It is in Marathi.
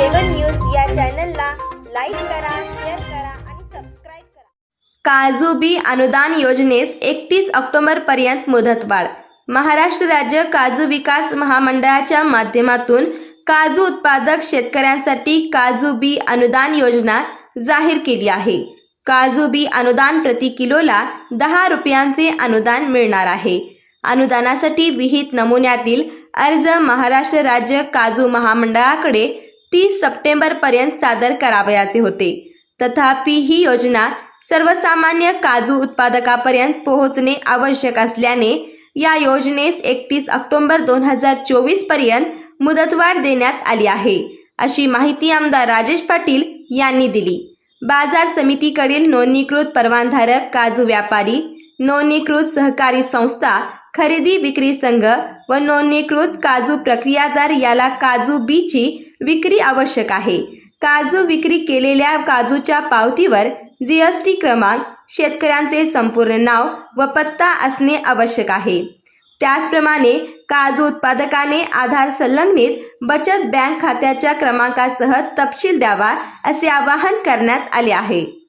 चॅनलला लाईक करा शेअर करा आणि सबस्क्राईब करा. काजू बी अनुदान योजनेस एकतीस ऑक्टोबरपर्यंत मुदतवाढ महाराष्ट्र राज्य काजू विकास महामंडळाच्या माध्यमातून काजू उत्पादक शेतकऱ्यांसाठी काजू बी अनुदान योजना जाहीर केली आहे. काजू बी अनुदान प्रति किलोला दहा रुपयांचे अनुदान मिळणार आहे. अनुदानासाठी विहित नमुन्यातील अर्ज महाराष्ट्र राज्य काजू महामंडळाकडे तीस सप्टेंबरपर्यंत सादर करावयाचे होते. तथापि ही योजना सर्वसामान्य काजू उत्पादकापर्यंत पोहोचणे आवश्यक असल्याने या योजनेस एकतीस ऑक्टोबर दोन हजार चोवीसपर्यंत मुदतवाढ देण्यात आली आहे अशी माहिती आमदार राजेश पाटील यांनी दिली. बाजार समितीकडील नोंदणीकृत परवानधारक काजू व्यापारी नोंदणीकृत सहकारी संस्था खरेदी विक्री संघ व नोंदणीकृत काजू प्रक्रियादार याला काजू बीची विक्री आवश्यक आहे. काजू विक्री केलेल्या काजूच्या पावतीवर जीएसटी क्रमांक शेतकऱ्यांचे संपूर्ण नाव व पत्ता असणे आवश्यक आहे. त्याचप्रमाणे काजू उत्पादकाने आधार संलग्नित बचत बँक खात्याच्या क्रमांकासह तपशील द्यावा असे आवाहन करण्यात आले आहे.